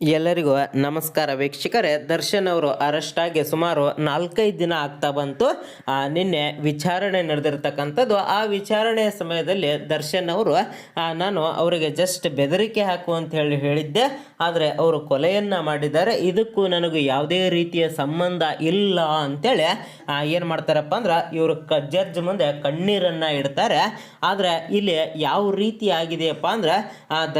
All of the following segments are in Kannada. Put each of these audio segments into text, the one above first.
ಎಲ್ಲರಿಗೂ ನಮಸ್ಕಾರ. ವೀಕ್ಷಕರೇ, ದರ್ಶನ್ ಅವರು ಅರೆಸ್ಟ್ ಆಗಿ ಸುಮಾರು ನಾಲ್ಕೈದು ದಿನ ಆಗ್ತಾ ಬಂತು. ನಿನ್ನೆ ವಿಚಾರಣೆ ನಡೆದಿರ್ತಕ್ಕಂಥದ್ದು. ಆ ವಿಚಾರಣೆಯ ಸಮಯದಲ್ಲಿ ದರ್ಶನ್ ಅವರು ನಾನು ಅವರಿಗೆ ಜಸ್ಟ್ ಬೆದರಿಕೆ ಹಾಕು ಅಂತ ಹೇಳಿ ಹೇಳಿದ್ದೆ. ಆದರೆ ಅವರು ಕೊಲೆಯನ್ನು ಮಾಡಿದ್ದಾರೆ. ಇದಕ್ಕೂ ನನಗೂ ಯಾವುದೇ ರೀತಿಯ ಸಂಬಂಧ ಇಲ್ಲ ಅಂತೇಳಿ ಏನು ಮಾಡ್ತಾರಪ್ಪ ಅಂದ್ರೆ ಇವರು ಕ ಜಡ್ಜ್ ಮುಂದೆ ಕಣ್ಣೀರನ್ನು ಇಡ್ತಾರೆ. ಆದರೆ ಇಲ್ಲಿ ಯಾವ ರೀತಿ ಆಗಿದೆಯಪ್ಪ ಅಂದ್ರೆ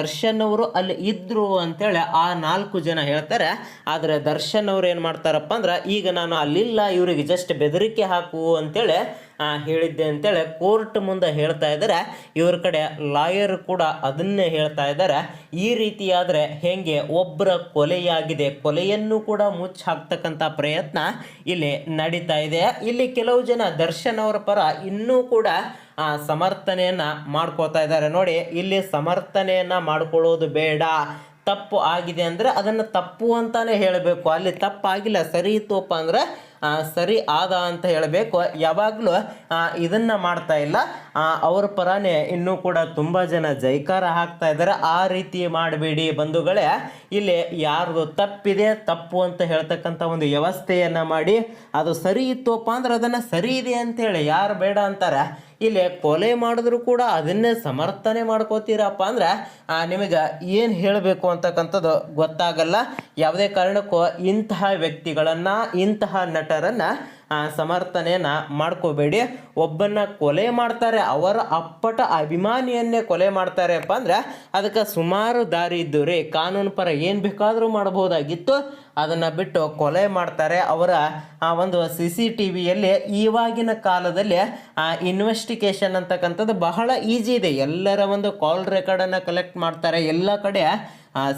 ದರ್ಶನ್ ಅವರು ಅಲ್ಲಿ ಇದ್ದರು ಅಂತೇಳಿ ಆ ನಾಲ್ಕು ಜನ ಹೇಳ್ತಾರೆ, ಆದರೆ ದರ್ಶನ್ ಅವ್ರು ಏನು ಮಾಡ್ತಾರಪ್ಪ ಅಂದ್ರೆ, ಈಗ ನಾನು ಅಲ್ಲಿಲ್ಲ, ಇವರಿಗೆ ಜಸ್ಟ್ ಬೆದರಿಕೆ ಹಾಕು ಅಂತೇಳಿ ಹೇಳಿದ್ದೆ ಅಂತೇಳಿ ಕೋರ್ಟ್ ಮುಂದೆ ಹೇಳ್ತಾ ಇದ್ದಾರೆ. ಇವ್ರ ಕಡೆ ಲಾಯರ್ ಕೂಡ ಅದನ್ನೇ ಹೇಳ್ತಾ ಇದ್ದಾರೆ. ಈ ರೀತಿಯಾದರೆ ಹೇಗೆ ಒಬ್ಬರ ಕೊಲೆಯಾಗಿದೆ, ಕೊಲೆಯನ್ನು ಕೂಡ ಮುಚ್ಚ ಹಾಕ್ತಕ್ಕಂಥ ಪ್ರಯತ್ನ ಇಲ್ಲಿ ನಡೀತಾ ಇದೆ. ಇಲ್ಲಿ ಕೆಲವು ಜನ ದರ್ಶನ್ ಅವರ ಪರ ಇನ್ನೂ ಕೂಡ ಸಮರ್ಥನೆಯನ್ನ ಮಾಡ್ಕೋತಾ ಇದ್ದಾರೆ. ನೋಡಿ, ಇಲ್ಲಿ ಸಮರ್ಥನೆಯನ್ನ ಮಾಡ್ಕೊಳ್ಳೋದು ಬೇಡ. ತಪ್ಪು ಆಗಿದೆ ಅಂದರೆ ಅದನ್ನು ತಪ್ಪು ಅಂತಲೇ ಹೇಳಬೇಕು. ಅಲ್ಲಿ ತಪ್ಪಾಗಿಲ್ಲ ಸರಿ ಇತ್ತುಪ್ಪ ಅಂದ್ರೆ ಸರಿ ಆದ ಅಂತ ಹೇಳಬೇಕು. ಯಾವಾಗಲೂ ಇದನ್ನ ಮಾಡ್ತಾ ಇಲ್ಲ. ಅವ್ರ ಪರನೇ ಇನ್ನೂ ಕೂಡ ತುಂಬ ಜನ ಜೈಕಾರ ಹಾಕ್ತಾ ಇದ್ದಾರೆ. ಆ ರೀತಿ ಮಾಡಬೇಡಿ ಬಂಧುಗಳೇ. ಇಲ್ಲಿ ಯಾರ್ದು ತಪ್ಪಿದೆ, ತಪ್ಪು ಅಂತ ಹೇಳ್ತಕ್ಕಂಥ ಒಂದು ವ್ಯವಸ್ಥೆಯನ್ನ ಮಾಡಿ. ಅದು ಸರಿ ಇತ್ತುಪ್ಪ ಅಂದ್ರೆ ಅದನ್ನು ಸರಿ ಇದೆ ಅಂತೇಳಿ ಯಾರು ಬೇಡ ಅಂತಾರೆ. ಇಲ್ಲಿ ಕೊಲೆ ಮಾಡಿದ್ರು ಕೂಡ ಅದನ್ನೇ ಸಮರ್ಥನೆ ಮಾಡ್ಕೋತೀರಪ್ಪ ಅಂದ್ರೆ ನಿಮಗೆ ಏನು ಹೇಳಬೇಕು ಅಂತಕ್ಕಂಥದ್ದು ಗೊತ್ತಾಗಲ್ಲ. ಯಾವುದೇ ಕಾರಣಕ್ಕೂ ಇಂತಹ ವ್ಯಕ್ತಿಗಳನ್ನು, ಇಂತಹ ನಟರನ್ನು ಸಮರ್ಥನೆಯನ್ನ ಮಾಡ್ಕೋಬೇಡಿ. ಒಬ್ಬನ್ನ ಕೊಲೆ ಮಾಡ್ತಾರೆ, ಅವರ ಅಪ್ಪಟ ಅಭಿಮಾನಿಯನ್ನೇ ಕೊಲೆ ಮಾಡ್ತಾರೆಪ್ಪ ಅಂದ್ರೆ, ಅದಕ್ಕೆ ಸುಮಾರು ದಾರಿ ಇದ್ದು ರೀ, ಕಾನೂನು ಪರ ಏನು ಬೇಕಾದರೂ ಮಾಡ್ಬೋದಾಗಿತ್ತು. ಅದನ್ನು ಬಿಟ್ಟು ಕೊಲೆ ಮಾಡ್ತಾರೆ, ಅವರ, ಆ, ಒಂದು ಸಿ ಸಿ ಟಿ ವಿಯಲ್ಲಿ ಇವಾಗಿನ ಕಾಲದಲ್ಲಿ, ಆ ಇನ್ವೆಸ್ಟಿಗೇಷನ್ ಅಂತಕ್ಕಂಥದ್ದು ಬಹಳ ಈಜಿ ಇದೆ. ಎಲ್ಲರ ಒಂದು ಕಾಲ್ ರೆಕಾರ್ಡನ್ನು ಕಲೆಕ್ಟ್ ಮಾಡ್ತಾರೆ, ಎಲ್ಲ ಕಡೆ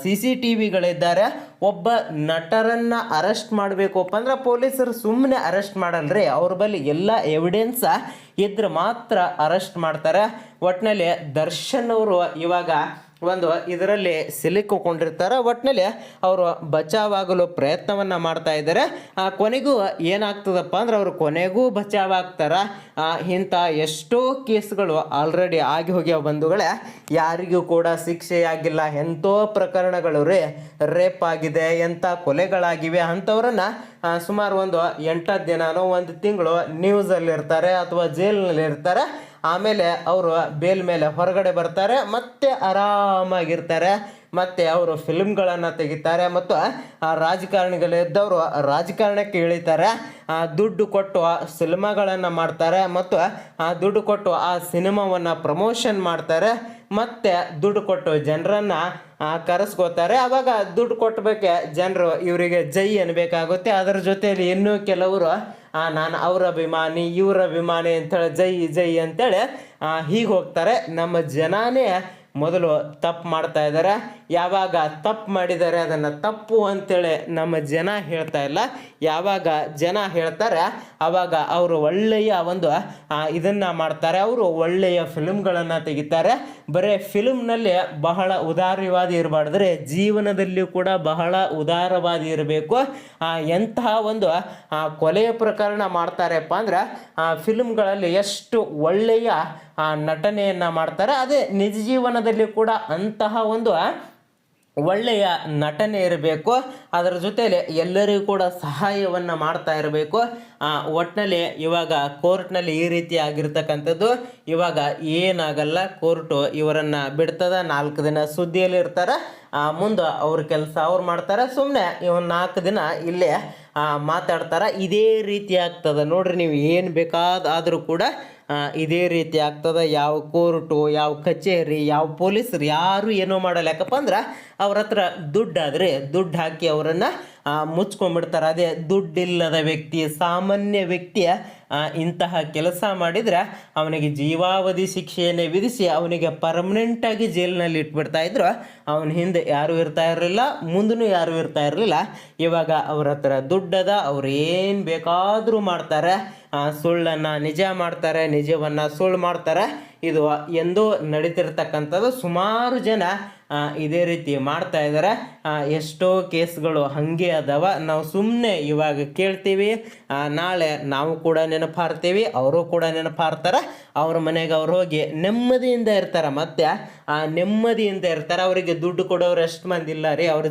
ಸಿ ಸಿ ಟಿ ವಿಗಳಿದ್ದಾರೆ. ಒಬ್ಬ ನಟರನ್ನ ಅರೆಸ್ಟ್ ಮಾಡಬೇಕಪ್ಪ ಅಂದ್ರೆ ಪೊಲೀಸರು ಸುಮ್ಮನೆ ಅರೆಸ್ಟ್ ಮಾಡಲ್ರಿ. ಅವ್ರ ಬಳಿ ಎಲ್ಲ ಎವಿಡೆನ್ಸ್ ಇದ್ರೆ ಮಾತ್ರ ಅರೆಸ್ಟ್ ಮಾಡ್ತಾರೆ. ಒಟ್ಟಿನಲ್ಲಿ ದರ್ಶನ್ ಅವರು ಇವಾಗ ಒಂದು ಇದರಲ್ಲಿ ಸಿಲುಕಿಕೊಂಡಿರ್ತಾರೆ. ಒಟ್ಟಿನಲ್ಲಿ ಅವರು ಬಚಾವಾಗಲು ಪ್ರಯತ್ನವನ್ನು ಮಾಡ್ತಾ ಇದ್ದಾರೆ. ಆ, ಕೊನೆಗೂ ಏನಾಗ್ತದಪ್ಪ ಅಂದ್ರೆ ಅವರು ಕೊನೆಗೂ ಬಚಾವಾಗ್ತಾರ? ಇಂಥ ಎಷ್ಟೋ ಕೇಸ್ಗಳು ಆಲ್ರೆಡಿ ಆಗಿ ಹೋಗ್ಯಾವ ಬಂಧುಗಳೇ. ಯಾರಿಗೂ ಕೂಡ ಶಿಕ್ಷೆಯಾಗಿಲ್ಲ. ಎಂಥೋ ಪ್ರಕರಣಗಳು ರೇ ರೇಪ್ ಆಗಿದೆ ಎಂಥ ಕೊಲೆಗಳಾಗಿವೆ ಅಂಥವ್ರನ್ನ ಸುಮಾರು ಒಂದು ಎಂಟತ್ತು ದಿನನೋ ಒಂದು ತಿಂಗಳು ನ್ಯೂಸಲ್ಲಿರ್ತಾರೆ ಅಥವಾ ಜೈಲ್ನಲ್ಲಿ ಇರ್ತಾರೆ ಆಮೇಲೆ ಅವರು ಬೇಲ್ ಮೇಲೆ ಹೊರಗಡೆ ಬರ್ತಾರೆ, ಮತ್ತೆ ಆರಾಮಾಗಿರ್ತಾರೆ, ಮತ್ತೆ ಅವರು ಫಿಲ್ಮ್ಗಳನ್ನು ತೆಗಿತಾರೆ, ಮತ್ತು, ಆ ರಾಜಕಾರಣಿಗಳಿದ್ದವರು ರಾಜಕಾರಣಕ್ಕೆ ಇಳಿತಾರೆ, ಆ ದುಡ್ಡು ಕೊಟ್ಟು ಆ ಸಿನಿಮಾಗಳನ್ನು ಮಾಡ್ತಾರೆ, ಮತ್ತು, ಆ ದುಡ್ಡು ಕೊಟ್ಟು ಆ ಸಿನಿಮಾವನ್ನು ಪ್ರಮೋಷನ್ ಮಾಡ್ತಾರೆ, ಮತ್ತೆ ದುಡ್ಡು ಕೊಟ್ಟು ಜನರನ್ನು ಕರೆಸ್ಕೋತಾರೆ. ಆವಾಗ ದುಡ್ಡು ಕೊಟ್ಟಬೇಕೆ ಜನರು, ಇವರಿಗೆ ಜೈ ಅನ್ನಬೇಕಾಗುತ್ತೆ ಅದರ ಜೊತೆಯಲ್ಲಿ ಇನ್ನೂ ಕೆಲವರು ನಾನು ಅವ್ರ ಅಭಿಮಾನಿ, ಇವ್ರ ಅಭಿಮಾನಿ ಅಂತೇಳಿ ಜೈ ಜೈ ಅಂತೇಳಿ ಹೀಗೆ ಹೋಗ್ತಾರೆ. ನಮ್ಮ ಜನಾನೇ ಮೊದಲು ತಪ್ಪು ಮಾಡ್ತಾ ಇದ್ದಾರೆ ಯಾವಾಗ ತಪ್ಪು ಮಾಡಿದ್ದಾರೆ ಅದನ್ನು ತಪ್ಪು ಅಂತೇಳಿ ನಮ್ಮ ಜನ ಹೇಳ್ತಾ ಇಲ್ಲ. ಯಾವಾಗ ಜನ ಹೇಳ್ತಾರೆ ಆವಾಗ ಅವರು ಒಳ್ಳೆಯ ಒಂದು ಇದನ್ನು ಮಾಡ್ತಾರೆ. ಅವರು ಒಳ್ಳೆಯ ಫಿಲ್ಮ್ಗಳನ್ನು ತೆಗಿತಾರೆ. ಬರೀ ಫಿಲ್ಮ್ನಲ್ಲಿ ಬಹಳ ಉದಾರವಾದಿ ಇರಬಾರ್ದ್ರೆ. ಜೀವನದಲ್ಲಿಯೂ ಕೂಡ ಬಹಳ ಉದಾರವಾದಿ ಇರಬೇಕು. ಎಂತಹ ಒಂದು ಕೊಲೆಯ ಪ್ರಕರಣ ಮಾಡ್ತಾರಪ್ಪ ಅಂದ್ರೆ, ಆ, ಫಿಲ್ಮ್ಗಳಲ್ಲಿ ಎಷ್ಟು ಒಳ್ಳೆಯ ನಟನೆಯನ್ನ ಮಾಡ್ತಾರೆ. ಅದೇ ನಿಜ ಜೀವನದಲ್ಲಿ ಕೂಡ ಅಂತಹ ಒಂದು ಒಳ್ಳೆಯ ನಟನೆ ಇರಬೇಕು. ಅದರ ಜೊತೆಯಲ್ಲಿ ಎಲ್ಲರಿಗೂ ಕೂಡ ಸಹಾಯವನ್ನು ಮಾಡ್ತಾ ಇರಬೇಕು. ಒಟ್ಟಿನಲ್ಲಿ ಇವಾಗ ಕೋರ್ಟ್ನಲ್ಲಿ ಈ ರೀತಿ ಆಗಿರ್ತಕ್ಕಂಥದ್ದು, ಇವಾಗ ಏನಾಗಲ್ಲ, ಕೋರ್ಟು ಇವರನ್ನು ಬಿಡ್ತದ, ನಾಲ್ಕು ದಿನ ಸುದ್ದಿಯಲ್ಲಿ ಇರ್ತಾರೆ. ಮುಂದೆ ಅವ್ರ ಕೆಲಸ ಅವ್ರು ಮಾಡ್ತಾರೆ. ಸುಮ್ಮನೆ ಇವನ್ ನಾಲ್ಕು ದಿನ ಇಲ್ಲೇ ಮಾತಾಡ್ತಾರೆ. ಇದೇ ರೀತಿ ಆಗ್ತದೆ. ನೋಡ್ರಿ ನೀವು ಏನು ಬೇಕಾದಾದರೂ ಕೂಡ ಇದೇ ರೀತಿ ಆಗ್ತದೆ. ಯಾವ ಕೋರ್ಟು, ಯಾವ ಕಚೇರಿ, ಯಾವ ಪೊಲೀಸರು ಯಾರು ಏನೂ ಮಾಡಲ್ಲ ಯಾಕಪ್ಪ ಅಂದ್ರೆ ಅವ್ರ ಹತ್ರ ದುಡ್ಡಾದರೆ ದುಡ್ಡು ಹಾಕಿ ಅವರನ್ನು ಮುಚ್ಕೊಂಡ್ಬಿಡ್ತಾರೆ. ಅದೇ ದುಡ್ಡಿಲ್ಲದ ವ್ಯಕ್ತಿ, ಸಾಮಾನ್ಯ ವ್ಯಕ್ತಿಯ ಇಂತಹ ಕೆಲಸ ಮಾಡಿದರೆ ಅವನಿಗೆ ಜೀವಾವಧಿ ಶಿಕ್ಷೆಯನ್ನೇ ವಿಧಿಸಿ ಅವನಿಗೆ ಪರ್ಮನೆಂಟಾಗಿ ಜೈಲಿನಲ್ಲಿ ಇಟ್ಬಿಡ್ತಾ ಇದ್ರು. ಅವನ ಹಿಂದೆ ಯಾರೂ ಇರ್ತಾ ಇರಲಿಲ್ಲ ಮುಂದೂ ಯಾರೂ ಇರ್ತಾ ಇರಲಿಲ್ಲ. ಇವಾಗ ಅವ್ರ ಹತ್ರ ದುಡ್ಡದ ಅವ್ರು ಏನು ಬೇಕಾದರೂ ಮಾಡ್ತಾರೆ. ಸುಳ್ಳನ್ನು ನಿಜ ಮಾಡ್ತಾರೆ, ನಿಜವನ್ನು ಸುಳ್ಳು ಮಾಡ್ತಾರೆ. ಇದು ಎಂದು ನಡೀತಿರ್ತಕ್ಕಂಥದ್ದು ಸುಮಾರು ಜನ ಇದೇ ರೀತಿ ಮಾಡ್ತಾ ಇದ್ದಾರೆ. ಎಷ್ಟೋ ಕೇಸ್ಗಳು ಹಾಗೆ ಅದಾವ. ನಾವು ಸುಮ್ಮನೆ ಇವಾಗ ಕೇಳ್ತೀವಿ. ನಾಳೆ ನಾವು ಕೂಡ ನೆನಪಾರ್ತೀವಿ ಅವರು ಕೂಡ ನೆನಪಾರ್ತಾರೆ ಅವ್ರ ಮನೆಗೆ ಅವ್ರು ಹೋಗಿ ನೆಮ್ಮದಿಯಿಂದ ಇರ್ತಾರೆ. ಮತ್ತೆ ಆ ನೆಮ್ಮದಿಯಿಂದ ಇರ್ತಾರೆ. ಅವರಿಗೆ ದುಡ್ಡು ಕೊಡೋರು ಎಷ್ಟು ಮಂದಿ ಇಲ್ಲ ರೀ? ಅವ್ರ